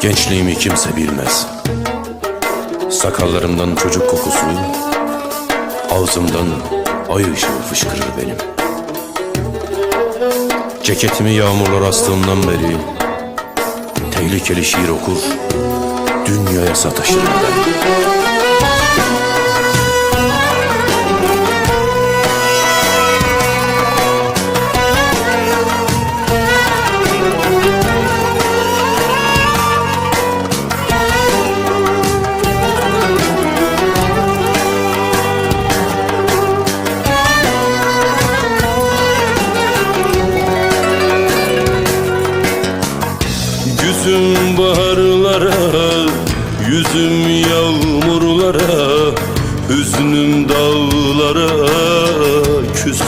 Gençliğimi kimse bilmez. Sakallarımdan çocuk kokusu, ağzımdan ay ışığı fışkırır benim. Ceketimi yağmurlar astığımdan beri tehlikeli şiir okur, dünyaya sataşırım ben. Yüzüm baharlara, yüzüm yağmurlara Hüznüm dağlara küs